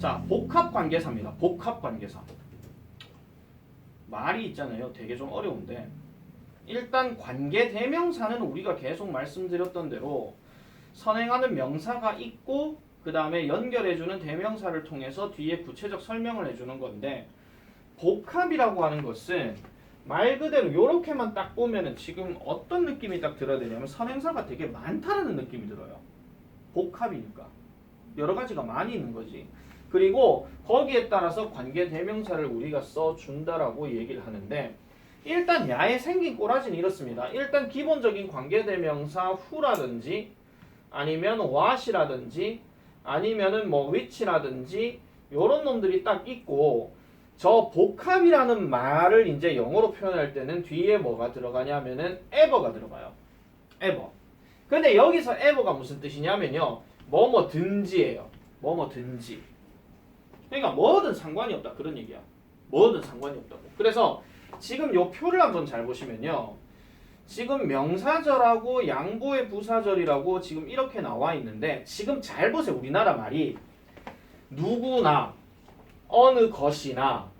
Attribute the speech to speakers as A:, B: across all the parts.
A: 자, 복합 관계사입니다. 복합 관계사. 말이 있잖아요. 되게 좀 어려운데 일단 관계 대명사는 우리가 계속 말씀드렸던 대로 선행하는 명사가 있고 그 다음에 연결해주는 대명사를 통해서 뒤에 구체적 설명을 해주는 건데 복합이라고 하는 것은 말 그대로 이렇게만 딱 보면은 지금 어떤 느낌이 딱 들어야 되냐면 선행사가 되게 많다라는 느낌이 들어요. 복합이니까 여러 가지가 많이 있는 거지. 그리고 거기에 따라서 관계 대명사를 우리가 써준다라고 얘기를 하는데 일단 야에 생긴 꼬라지는 이렇습니다. 일단 기본적인 관계 대명사 후라든지 아니면 what이라든지 아니면은 뭐 which라든지 요런 놈들이 딱 있고 저 복합이라는 말을 이제 영어로 표현할 때는 뒤에 뭐가 들어가냐면은 ever가 들어가요. ever. 근데 여기서 ever가 무슨 뜻이냐면요. 뭐뭐든지예요. 뭐뭐든지. 그러니까 뭐든 상관이 없다 그런 얘기야. 뭐든 상관이 없다고. 그래서 지금 요 표를 한번 잘 보시면요. 지금 명사절하고 양보의 부사절이라고 지금 이렇게 나와 있는데 지금 잘 보세요. 우리나라 말이 누구나 어느 것이나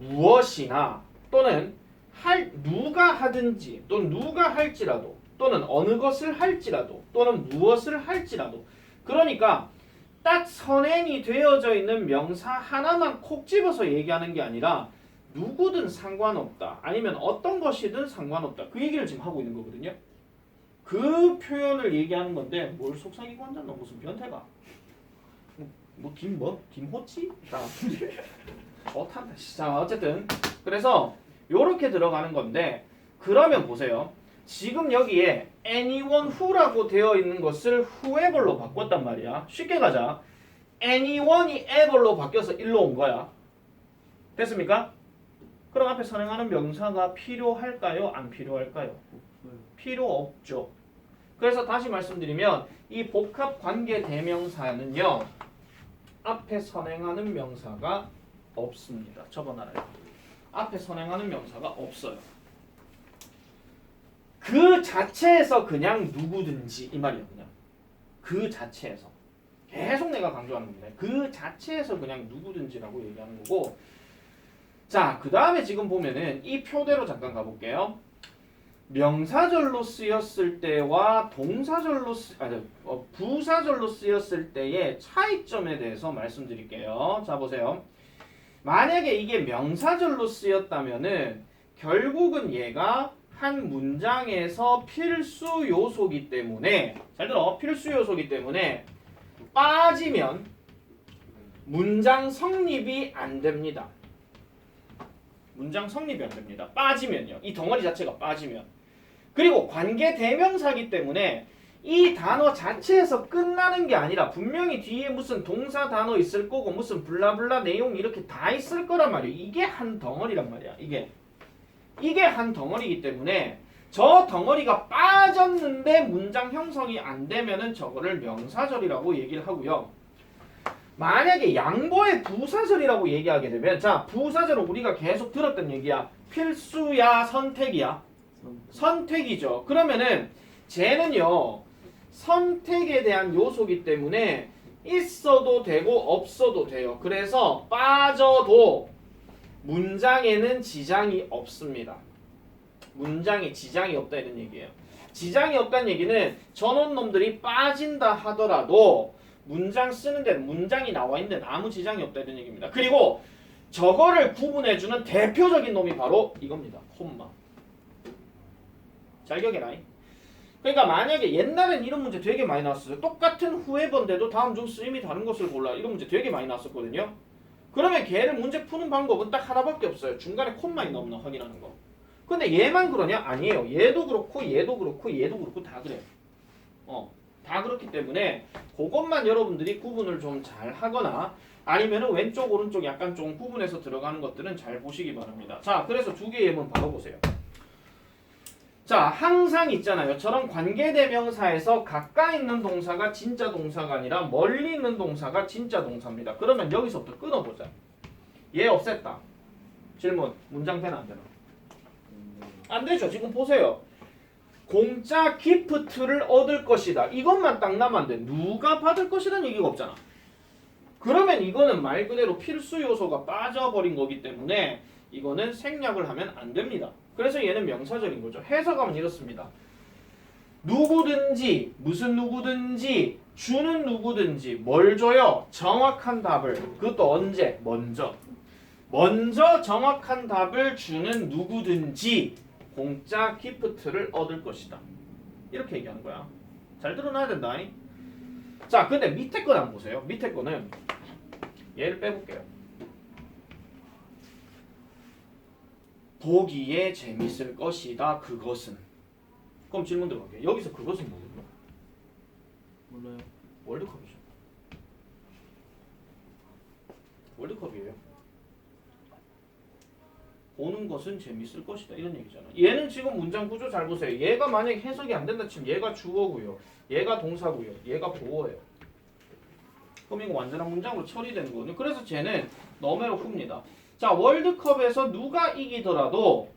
A: 무엇이나 또는 할 누가 하든지 또는 누가 할지라도 또는 어느 것을 할지라도 또는 무엇을 할지라도 그러니까 딱 선행이 되어져 있는 명사 하나만 콕 집어서 얘기하는 게 아니라 누구든 상관없다. 아니면 어떤 것이든 상관없다. 그 얘기를 지금 하고 있는 거거든요. 그 표현을 얘기하는 건데 뭘 속삭이고 앉았노? 무슨 변태가? 뭐김뭐? 김호치 나 어탄다. 자 어쨌든. 그래서 요렇게 들어가는 건데 그러면 보세요 지금 여기에 anyone who라고 되어 있는 것을 whoever로 바꿨단 말이야 쉽게 가자 anyone이 ever로 바뀌어서 일로 온 거야 됐습니까? 그럼 앞에 선행하는 명사가 필요할까요? 안 필요할까요? 필요 없죠. 그래서 다시 말씀드리면 이 복합 관계 대명사는요. 앞에 선행하는 명사가 없습니다. 저번 알아요. 앞에 선행하는 명사가 없어요. 그 자체에서 그냥 누구든지 이 말이에요. 그냥 그 자체에서 계속 내가 강조하는 건데 그 자체에서 그냥 누구든지라고 얘기하는 거고 자, 그 다음에 지금 보면은 이 표대로 잠깐 가볼게요. 명사절로 쓰였을 때와 동사절로 쓰, 아니, 어, 부사절로 쓰였을 때의 차이점에 대해서 말씀드릴게요. 자, 보세요. 만약에 이게 명사절로 쓰였다면은 결국은 얘가 한 문장에서 필수 요소기 때문에 잘 들어 필수 요소기 때문에 빠지면 문장 성립이 안 됩니다. 문장 성립이 안 됩니다. 빠지면요. 이 덩어리 자체가 빠지면. 그리고 관계 대명사기 때문에 이 단어 자체에서 끝나는 게 아니라 분명히 뒤에 무슨 동사 단어 있을 거고 무슨 블라블라 내용 이렇게 다 있을 거란 말이에요. 이게 한 덩어리란 말이야. 이게. 이게 한 덩어리이기 때문에 저 덩어리가 빠졌는데 문장 형성이 안 되면은 저거를 명사절이라고 얘기를 하고요. 만약에 양보의 부사절이라고 얘기하게 되면 자 부사절은 우리가 계속 들었던 얘기야. 필수야 선택이야. 선택이죠. 그러면은 쟤는요 선택에 대한 요소기 때문에 있어도 되고 없어도 돼요. 그래서 빠져도 문장에는 지장이 없습니다 문장에 지장이 없다 이런 얘기예요 지장이 없다는 얘기는 전원 놈들이 빠진다 하더라도 문장 쓰는 데 문장이 나와 있는데 아무 지장이 없다 이런 얘기입니다. 그리고 저거를 구분해주는 대표적인 놈이 바로 이겁니다. 콤마. 잘 기억해라. 그러니까 만약에 옛날엔 이런 문제 되게 많이 나왔어요. 똑같은 후에번데도 다음 중 쓰임이 다른 것을 골라 이런 문제 되게 많이 나왔었거든요. 그러면 걔를 문제 푸는 방법은 딱 하나밖에 없어요. 중간에 콤마 있나 없나 확인하는 거. 근데 얘만 그러냐? 아니에요. 얘도 그렇고 얘도 그렇고 얘도 그렇고 다 그래요. 어. 다 그렇기 때문에 그것만 여러분들이 구분을 좀 잘 하거나 아니면은 왼쪽 오른쪽 약간 좀 구분해서 들어가는 것들은 잘 보시기 바랍니다. 자, 그래서 두 개의 예문 바로 보세요. 자, 항상 있잖아요. 저런 관계대명사에서 가까이 있는 동사가 진짜 동사가 아니라 멀리 있는 동사가 진짜 동사입니다. 그러면 여기서부터 끊어보자. 얘 없앴다. 질문. 문장 되나 안 되나? 안 되죠. 지금 보세요. 공짜 기프트를 얻을 것이다. 이것만 딱 나면 안 돼. 누가 받을 것이라는 얘기가 없잖아. 그러면 이거는 말 그대로 필수 요소가 빠져버린 거기 때문에 이거는 생략을 하면 안 됩니다. 그래서 얘는 명사절인 거죠. 해석하면 이렇습니다. 누구든지 무슨 누구든지 주는 누구든지 뭘 줘요? 정확한 답을 그것도 언제? 먼저 먼저 정확한 답을 주는 누구든지 공짜 기프트를 얻을 것이다. 이렇게 얘기하는 거야. 잘 들어놔야 된다. 자, 근데 밑에 거는 한번 보세요. 밑에 거는 얘를 빼볼게요. 보기에 재밌을 것이다. 그것은. 그럼 질문 들어갈게요. 여기서 그것은 뭐예요?
B: 몰라요.
A: 월드컵이죠. 월드컵이에요. 보는 것은 재밌을 것이다 이런 얘기잖아. 얘는 지금 문장 구조 잘 보세요. 얘가 만약에 해석이 안 된다 치면 얘가 주어고요. 얘가 동사고요. 얘가 보어예요. 그럼 이거 완전한 문장으로 처리되는 거거든요. 그래서 쟤는 너메로 풉니다. 자 월드컵에서 누가 이기더라도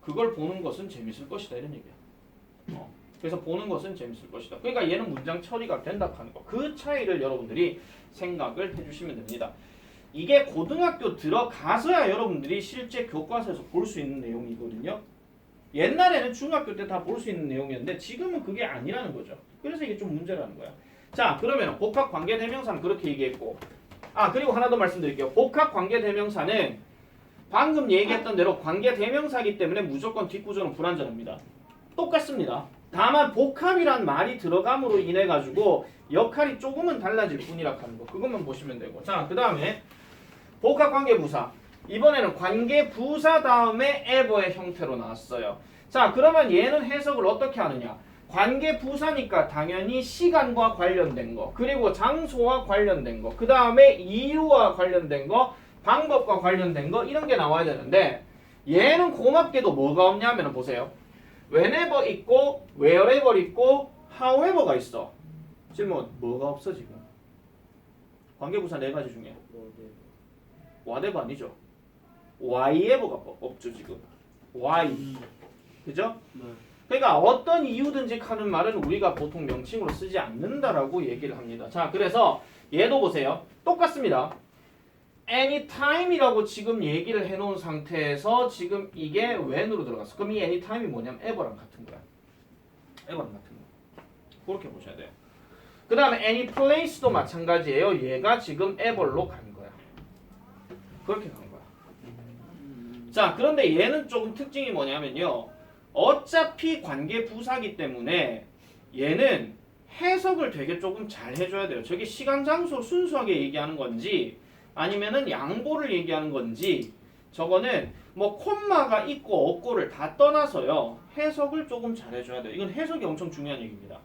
A: 그걸 보는 것은 재밌을 것이다 이런 얘기야. 어. 그래서 보는 것은 재밌을 것이다. 그러니까 얘는 문장 처리가 된다 하는 거. 그 차이를 여러분들이 생각을 해주시면 됩니다. 이게 고등학교 들어가서야 여러분들이 실제 교과서에서 볼 수 있는 내용이거든요. 옛날에는 중학교 때 다 볼 수 있는 내용이었는데 지금은 그게 아니라는 거죠. 그래서 이게 좀 문제라는 거야. 자, 그러면 복합 관계 대명사는 그렇게 얘기했고, 아 그리고 하나 더 말씀드릴게요. 복합 관계 대명사는 방금 얘기했던 대로 관계 대명사기 때문에 무조건 뒷구조는 불완전합니다. 똑같습니다. 다만 복합이란 말이 들어감으로 인해 가지고 역할이 조금은 달라질 뿐이라 하는 거. 그것만 보시면 되고. 자, 그다음에 복합 관계 부사. 이번에는 관계 부사 다음에 에버의 형태로 나왔어요. 자, 그러면 얘는 해석을 어떻게 하느냐? 관계 부사니까 당연히 시간과 관련된 거, 그리고 장소와 관련된 거, 그 다음에 이유와 관련된 거, 방법과 관련된 거 이런 게 나와야 되는데 얘는 고맙게도 뭐가 없냐면 보세요. whenever 있고 wherever 있고 however가 있어. 질문 뭐가 없어 지금? 관계부사 네 가지 중에
B: 뭐 네.
A: whatever 아니죠? whyever가 없죠 지금. why
B: 음.
A: 그죠?
B: 네.
A: 그러니까 어떤 이유든지 하는 말은 우리가 보통 명칭으로 쓰지 않는다라고 얘기를 합니다. 자, 그래서 얘도 보세요. 똑같습니다. anytime이라고 지금 얘기를 해놓은 상태에서 지금 이게 when으로 들어갔어. 그럼 이 anytime이 뭐냐면 ever랑 같은 거야. ever랑 같은 거. 그렇게 보셔야 돼요. 그 다음에 anyplace도 마찬가지예요. 얘가 지금 ever로 간 거야. 그렇게 간 거야. 자, 그런데 얘는 조금 특징이 뭐냐면요. 어차피 관계 부사기 때문에 얘는 해석을 되게 조금 잘 해줘야 돼요. 저게 시간, 장소 순수하게 얘기하는 건지 아니면은 양보를 얘기하는 건지 저거는 뭐 콤마가 있고 없고를 다 떠나서요. 해석을 조금 잘 해줘야 돼요. 이건 해석이 엄청 중요한 얘기입니다.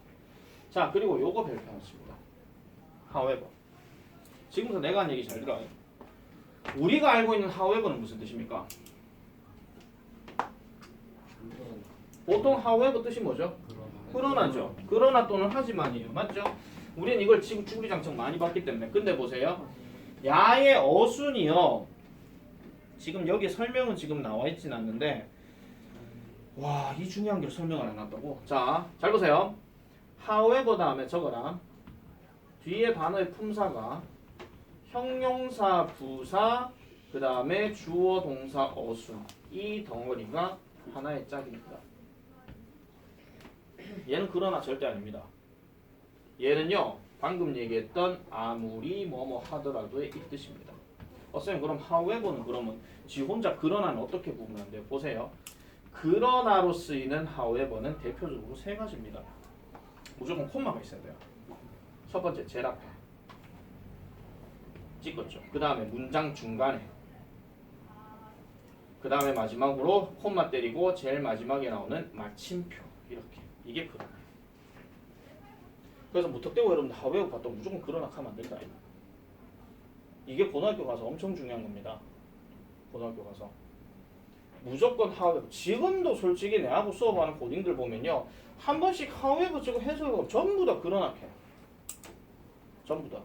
A: 자, 그리고 요거 발표하겠습니다. however. 지금부터 내가 한 얘기 잘 들어요. 우리가 알고 있는 however는 무슨 뜻입니까? 보통 however 뜻이 뭐죠? 그러나죠. 그러나 또는 하지만이에요. 맞죠? 우리는 이걸 지금 주구장창 많이 봤기 때문에. 근데 보세요. 야의 어순이요. 지금 여기 설명은 지금 나와 있진 않는데 와, 이 중요한 게 설명을 안 했다고. 자, 잘 보세요. however 다음에 적어라. 뒤에 단어의 품사가 형용사, 부사, 그 다음에 주어, 동사, 어순. 이 덩어리가 하나의 짝입니다. 얘는 그러나 절대 아닙니다. 얘는요 방금 얘기했던 아무리 뭐뭐 하더라도의 이 뜻입니다. 어, 쌤 그럼 however는 그러면 지 혼자 그러나는 어떻게 돼요? 보세요. 그러나로 쓰이는 however는 대표적으로 세 가지입니다. 무조건 콤마가 있어야 돼요. 첫 번째 제일 앞에 찍었죠. 그 다음에 문장 중간에 그 다음에 마지막으로 콤마 때리고 제일 마지막에 나오는 마침표 이렇게 이게 그러나 그래서 무턱대고 여러분들 하웨어 봤던 무조건 그러나 하면 안 된다 이게 고등학교 가서 엄청 중요한 겁니다. 고등학교 가서. 무조건 하웨어 지금도 솔직히 내하고 수업하는 고딩들 보면요 한 번씩 하웨어 찍고 해석하고 전부 다 그러나 해 전부 다.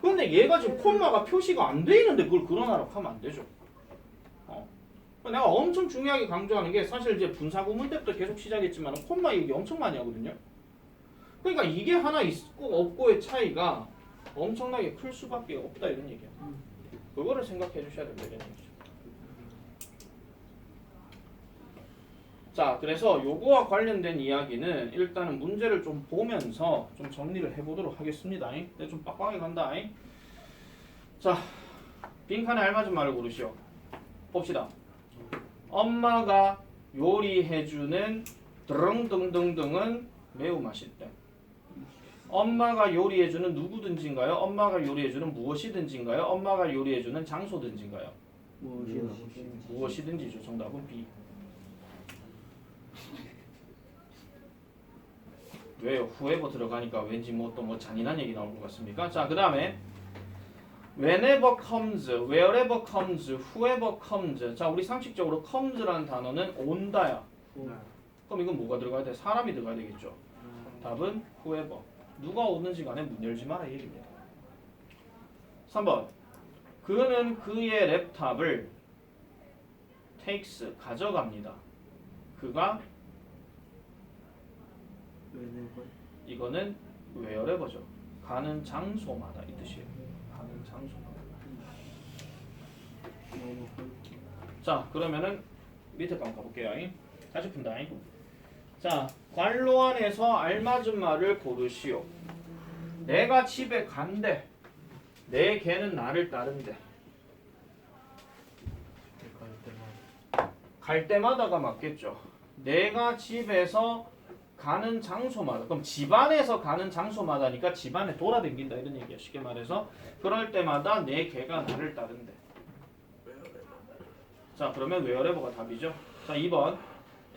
A: 근데 얘가 지금 콤마가 표시가 안 돼 있는데 그걸 그러나라고 하면 안 되죠 내가 엄청 중요하게 강조하는 게 사실 이제 분사 구문 때부터 계속 시작했지만 콤마 얘기 엄청 많이 하거든요. 그러니까 이게 하나 있고 없고의 차이가 엄청나게 클 수밖에 없다 이런 얘기야.
B: 음.
A: 그거를 생각해 주셔야 된다 이런 얘기죠. 자, 그래서 요거와 관련된 이야기는 일단은 문제를 좀 보면서 좀 정리를 해보도록 하겠습니다. 근데 좀 빡빡하게 간다. 자, 빈칸에 알맞은 말을 고르시오. 봅시다. 엄마가 요리해주는 드릉등등등은 매우 맛있대. 엄마가 요리해주는 누구든지인가요? 엄마가 요리해주는 무엇이든지인가요? 엄마가 요리해주는 장소든지인가요?
B: 무엇이나
A: 무엇이든지죠. 정답은 B. 왜요? 후에버 들어가니까 왠지 뭐 또뭐 잔인한 얘기 나올 것 같습니까? 자, 그 다음에 whenever comes, wherever comes, whoever comes. 자, 우리 상식적으로 comes라는 단어는 온다야. 그럼 이건 뭐가 들어가야 돼? 사람이 들어가야 되겠죠. 답은 whoever. 누가 오는지 간에 문 열지 마라 이 얘기입니다. 3번. 그는 그의 랩탑을 takes 가져갑니다. 그가 이거는 wherever죠. 가는 장소마다 이 뜻이에요.
B: 너무
A: 자 그러면은 밑에 거 한번 가볼게요. 다시 푼다. 자 관로 안에서 알맞은 말을 고르시오. 내가 집에 간대. 내 개는 나를 따른대.
B: 갈
A: 때마다가 맞겠죠. 내가 집에서 가는 장소마다 그럼 집안에서 가는 장소마다니까 집안에 돌아다닌다 이런 얘기야 쉽게 말해서 그럴 때마다 내 개가 나를 따른대. 자 그러면 wherever가 답이죠. 자 2번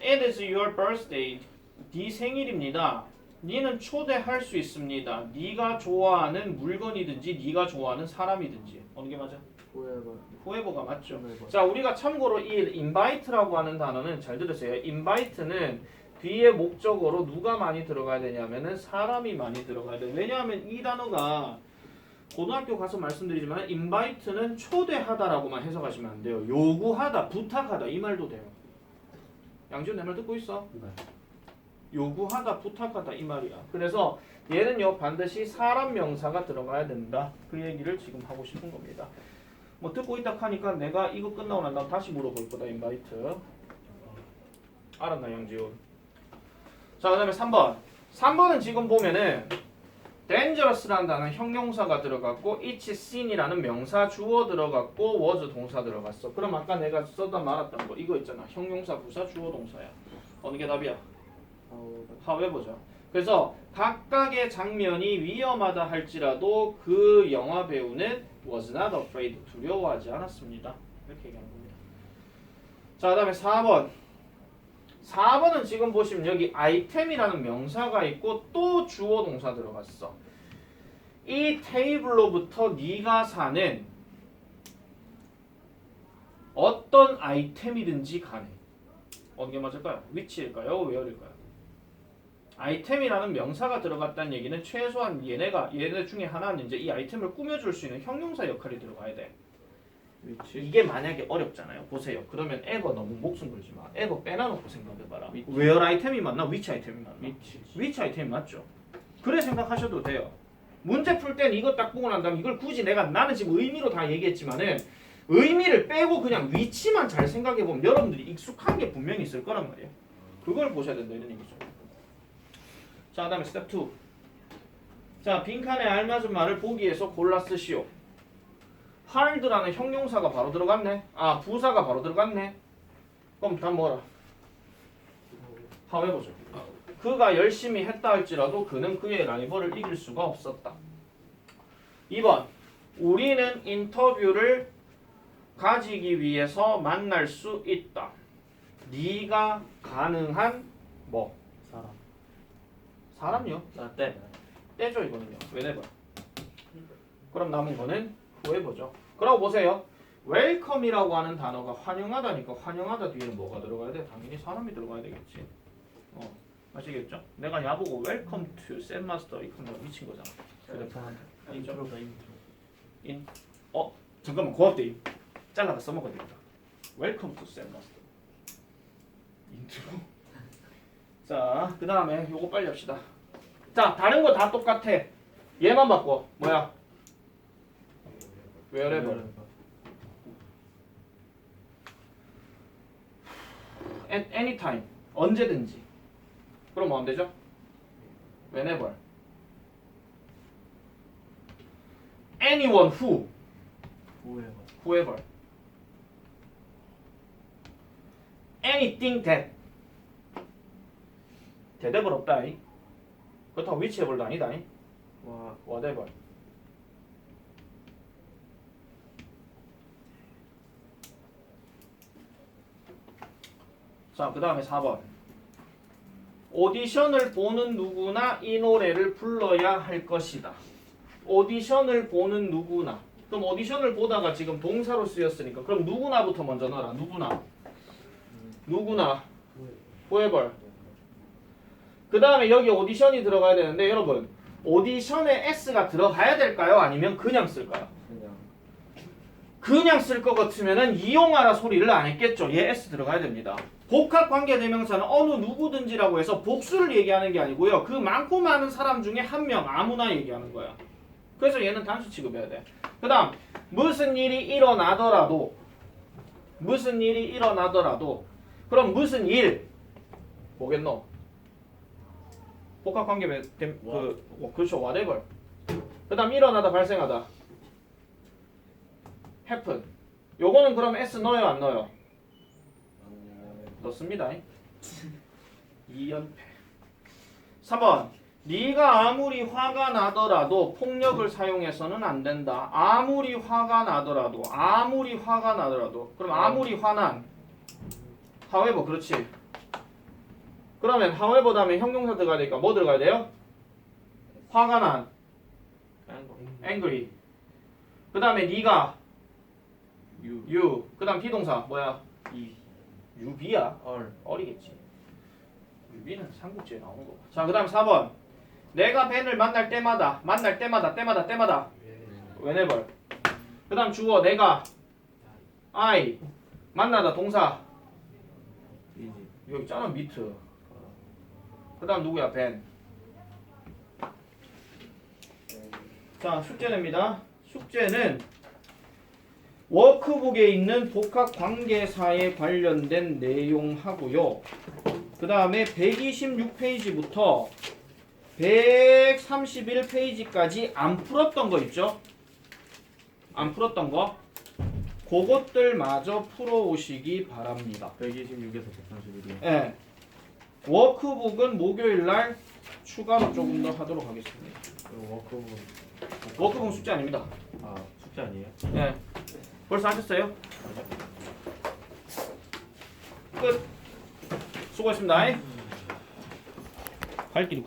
A: It is your birthday. 네 생일입니다. 니는 초대할 수 있습니다. 네가 좋아하는 물건이든지 네가 좋아하는 사람이든지 어느 게 맞아? whoever가 맞죠.
B: whoever
A: 자, 우리가 참고로 이 invite라고 하는 단어는 잘 들으세요. invite는 뒤에 목적어로 누가 많이 들어가야 되냐면은 사람이 많이 들어가야 돼요. 왜냐하면 이 단어가 고등학교 가서 말씀드리지만 invite는 초대하다라고만 해석하시면 안 돼요. 요구하다, 부탁하다 이 말도 돼요. 양지훈 내 말 듣고 있어?
B: 네.
A: 요구하다, 부탁하다 이 말이야. 그래서 얘는요 반드시 사람 명사가 들어가야 된다. 그 얘기를 지금 하고 싶은 겁니다. 뭐 듣고 있다 하니까 내가 이거 끝나고 난 다음 다시 물어볼 거다 인바이트. 알았나 양지훈? 자 그 다음에 3번. 3번은 지금 보면은 dangerous라는 단어 형용사가 들어갔고 it's sin이라는 명사 주어 들어갔고 was 동사 들어갔어. 그럼 아까 내가 써다 말았던 거 이거 있잖아. 형용사 부사 주어 동사야. 어느 게 답이야?
B: however
A: 하회보죠. 그래서 각각의 장면이 위험하다 할지라도 그 영화 배우는 was not afraid 두려워하지 않았습니다. 이렇게 얘기하는 겁니다. 자, 그다음에 4번. 4번은 지금 보시면 여기 아이템이라는 명사가 있고 또 주어 동사 들어갔어. 이 테이블로부터 네가 사는 어떤 아이템이든지 간에 어느 게 맞을까요? 위치일까요? 웨어일까요? 아이템이라는 명사가 들어갔다는 얘기는 최소한 얘네가 얘네 중에 하나는 이제 이 아이템을 꾸며줄 수 있는 형용사 역할이 들어가야 돼.
B: 위치
A: 이게 만약에 어렵잖아요. 보세요. 그러면 에버 너무 목숨 걸지 마. 에버 빼놔놓고 생각해봐라.
B: 위치.
A: 웨어 아이템이 맞나? 위치 아이템이 맞나?
B: 위치
A: 위치 아이템이 맞죠. 그래 생각하셔도 돼요. 문제 풀 땐 이거 딱 보고 난 다음 이걸 굳이 내가 나는 지금 의미로 다 얘기했지만은 의미를 빼고 그냥 위치만 잘 생각해 보면 여러분들이 익숙한 게 분명히 있을 거란 말이에요. 그걸 보셔야 된다 이런 얘기죠. 자, 그 다음에 스텝 2. 자, 빈칸에 알맞은 말을 보기에서 골라 쓰시오. Hard라는 형용사가 바로 들어갔네. 아, 부사가 바로 들어갔네. 그럼 다 뭐라? 해보죠. 그가 열심히 했다 할지라도 그는 그의 라이벌을 이길 수가 없었다. 2번. 우리는 인터뷰를 가지기 위해서 만날 수 있다. 네가 가능한 뭐
B: 사람
A: 사람요? 나 때. 때죠 이거는요. whenever. 그럼 남은 거는 whoever죠. 그러고 보세요. welcome이라고 하는 단어가 환영하다니까 환영하다 뒤에는 뭐가 들어가야 돼? 당연히 사람이 들어가야 되겠지. 어, 아시겠죠? 내가 야보고 to Zen Master 이거 뭐 미친 거잖아. 아니죠?
B: 인트로가 인트로
A: 어, 잠깐만 고압대 잘라다 써먹어야 되겠다. welcome to Zen Master. 인트로. 자, 그 다음에 요거 빨리 합시다. 자, 다른 거 다 똑같아. 얘만 바꿔. 뭐야? Wherever at any time 언제든지 그럼 뭐 하면 되죠? whenever anyone who whoever anything that 대답을 없다 이 그렇다고 whichever도 아니다
B: 이와
A: whatever 자, 그 다음에 4번. 오디션을 보는 누구나 이 노래를 불러야 할 것이다. 오디션을 보는 누구나. 그럼 오디션을 보다가 지금 동사로 쓰였으니까 그럼 누구나부터 먼저 넣어라. 누구나. 누구나. whoever. 그 다음에 여기 오디션이 들어가야 되는데 여러분 오디션에 s가 들어가야 될까요? 아니면 그냥 쓸까요?
B: 그냥
A: 그냥 쓸 것 같으면은 이용하라 소리를 안 했겠죠. 얘 s 들어가야 됩니다. 복합 관계 대명사는 어느 누구든지라고 해서 복수를 얘기하는 게 아니고요. 그 많고 많은 사람 중에 한 명 아무나 얘기하는 거야. 그래서 얘는 단수 취급해야 돼. 그다음 무슨 일이 일어나더라도 무슨 일이 일어나더라도 그럼 무슨 일 뭐겠노? 복합 관계 대, 그 어, 그렇죠. whatever. 그다음 일어나다 발생하다. happen. 요거는 그럼 s 넣어요 안 넣어요? 넣습니다. 2연패. 3번. 네가 아무리 화가 나더라도 폭력을 사용해서는 안 된다. 아무리 화가 나더라도 아무리 화가 나더라도 그럼 아무리 화난 however 그렇지. 그러면 however 다음에 형용사 들어가야 되니까 뭐 들어가야 돼요? 화가 난 angry. 그 다음에 네가
B: 유
A: you. 그 다음 비동사 뭐야?
B: 이
A: 유비야.
B: 얼
A: 어리겠지. 유비는 삼국지에 나오는 거. 자, 그 다음 4번. 내가 벤을 만날 때마다 만날 때마다 때마다 때마다 whenever. 그 다음 주어 내가 I 만나다 동사 여기 있잖아 미트. 그 다음 누구야 벤. 자, 숙제입니다. 숙제는 워크북에 있는 복합 관계사에 관련된 내용하고요. 그 다음에 126페이지부터 131페이지까지 안 풀었던 거 있죠? 안 풀었던 거? 그것들 마저 풀어오시기 바랍니다.
B: 126에서 131이요
A: 예. 워크북은 목요일 날 추가로 조금 더 하도록 하겠습니다.
B: 그리고 워크북
A: 워크북 숙제 아닙니다.
B: 아 숙제 아니에요?
A: 예. 벌써 하셨어요? 끝. 수고했습니다. 갈 길이